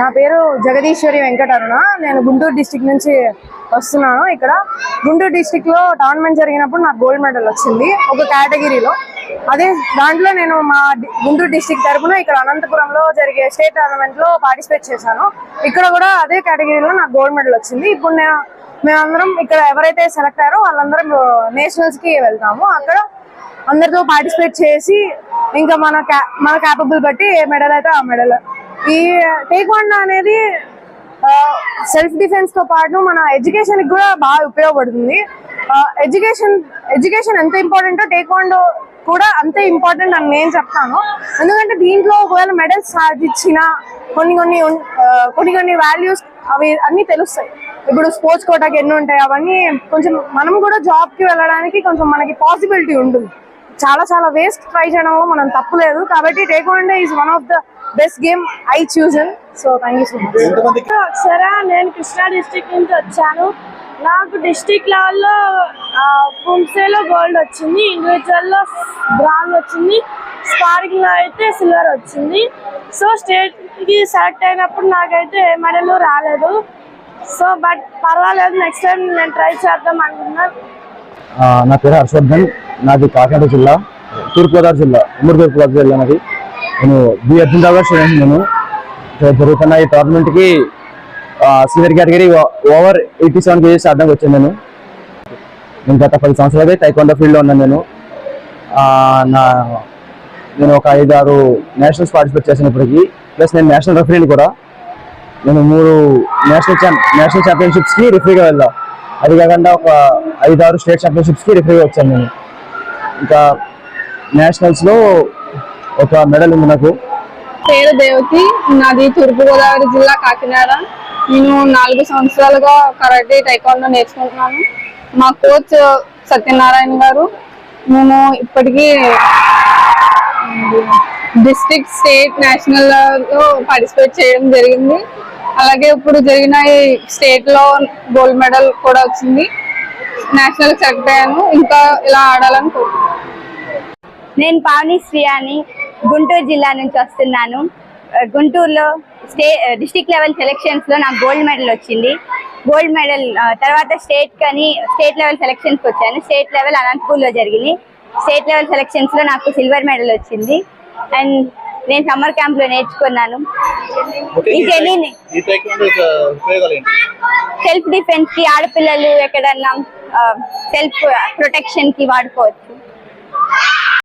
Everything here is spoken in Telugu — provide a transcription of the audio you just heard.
నా పేరు జగదీశ్వరి వెంకటరుణ. నేను గుంటూరు డిస్టిక్ నుంచి వస్తున్నాను ఇక్కడ. గుంటూరు డిస్టిక్లో టోర్నమెంట్ జరిగినప్పుడు నాకు గోల్డ్ మెడల్ వచ్చింది ఒక కేటగిరీలో అదే దాంట్లో నేను మా గుంటూరు డిస్టిక్ తరపున ఇక్కడ అనంతపురంలో జరిగే స్టేట్ టోర్నమెంట్లో పార్టిసిపేట్ చేశాను. ఇక్కడ కూడా అదే కేటగిరీలో నాకు గోల్డ్ మెడల్ వచ్చింది. ఇప్పుడు నేను మేమందరం ఇక్కడ ఎవరైతే సెలెక్ట్ అయ్యారో వాళ్ళందరం నేషనల్స్కి వెళ్తాము. అక్కడ అందరితో పార్టిసిపేట్ చేసి ఇంకా మన క్యా- మన క్యాపబుల్ బట్టి ఏ మెడల్ అయితే ఆ మెడల్ ఈ టేక్వాండో అనేది సెల్ఫ్ డిఫెన్స్తో పాటు మన ఎడ్యుకేషన్కి కూడా బాగా ఉపయోగపడుతుంది. ఎడ్యుకేషన్ ఎడ్యుకేషన్ ఎంత ఇంపార్టెంటో టేక్వాండో కూడా అంతే ఇంపార్టెంట్ అని నేను చెప్తాను. ఎందుకంటే దీంట్లో ఒకవేళ మెడల్స్ సాధించిన కొన్ని కొన్ని కొన్ని కొన్ని వాల్యూస్ అవి అన్ని తెలుస్తాయి. ఇప్పుడు స్పోర్ట్స్ కోటాకి ఎన్ని ఉంటాయి? అవన్నీ కొంచెం మనం కూడా జాబ్కి వెళ్ళడానికి కొంచెం మనకి పాసిబిలిటీ ఉంటుంది. చాలా చాలా వేస్ట్ ట్రై చేయడంలో మనం తప్పులేదు కాబట్టి taekwondo is one of the best game I chosen so thank you so much Akshara నేను కృష్ణా డిస్ట్రిక్ట్ నుంచి వచ్చాను. నాకు డిస్ట్రిక్ట్ లెవెల్లో పుంసేలో గోల్డ్ వచ్చింది. ఇండివిజువల్లో బ్రాంజ్ వచ్చింది. స్పార్కింగ్ అయితే సిల్వర్ వచ్చింది. సో స్టేట్కి సెలెక్ట్ అయినప్పుడు నాకైతే ఏ మెడల్ రాలేదు. సో బట్ పర్వాలేదు. నెక్స్ట్ టైం నేను ట్రై చేద్దాం అనుకున్నాను నా పేరు హర్షవర్ధన్. నాది కాకినాడ జిల్లా తూర్పుగోదావరి జిల్లా ఉమ్మడి తూర్పుగోదావరి జిల్లా నాది. నేను బి అర్జున్ రావు స్టూడెంట్ నేను. జరుగుతున్న ఈ టోర్నమెంట్కి senior category over eighty seven KGs ఆడడానికి వచ్చాను నేను. నేను గత పది సంవత్సరాలుగా టైకొండ ఫీల్డ్లో ఉన్నాను నేను. నా నేను ఒక ఐదు ఆరు నేషనల్స్ పార్టిసిపేట్ చేసిన ఇప్పటికి. ప్లస్ నేను నేషనల్ రెఫరీని కూడా. నేను మూడు నేషనల్ ఛాంప్ నేషనల్ ఛాంపియన్షిప్స్కి రిఫరీగా వెళ్ళాను అది కాకుండా ఒక ఐదు ఆరు స్టేట్ ఛాంపియన్షిప్స్కి రిఫరీగా వచ్చాను నేను ఇంకా నేషనల్స్లో ఒక మెడల్ ఉంది నాకు. పేరు దేవకి నాది తూర్పుగోదావరి జిల్లా కాకినాడ. నేను నాలుగు సంవత్సరాలుగా కరాటే టైకాండో నేర్చుకుంటున్నాను. మా కోచ్ సత్యనారాయణ గారు మేము ఇప్పటికీ డిస్ట్రిక్ట్ స్టేట్ నేషనల్లో పార్టిసిపేట్ చేయడం జరిగింది. అలాగే ఇప్పుడు జరిగిన ఈ స్టేట్లో గోల్డ్ మెడల్ కూడా వచ్చింది. నేషనల్ సెలెక్ట్ అయ్యాను ఇంకా ఇలా ఆడాలని కోరుకుంటున్నాను నేను పావని శ్రీయాని గుంటూరు జిల్లా నుంచి వస్తున్నాను. గుంటూరులో స్టే డిస్టిక్ లెవెల్ సెలెక్షన్స్లో నాకు గోల్డ్ మెడల్ వచ్చింది. గోల్డ్ మెడల్ తర్వాత స్టేట్ కానీ స్టేట్ లెవెల్ సెలెక్షన్స్ వచ్చాను. స్టేట్ లెవెల్ అనంతపూర్లో జరిగింది. స్టేట్ లెవెల్ సెలెక్షన్స్లో నాకు సిల్వర్ మెడల్ వచ్చింది. అండ్ నేను సమ్మర్ క్యాంప్లో నేర్చుకున్నాను. సెల్ఫ్ డిఫెన్స్కి ఆడపిల్లలు ఎక్కడన్నా సెల్ఫ్ ప్రొటెక్షన్కి వాడుకోవచ్చు.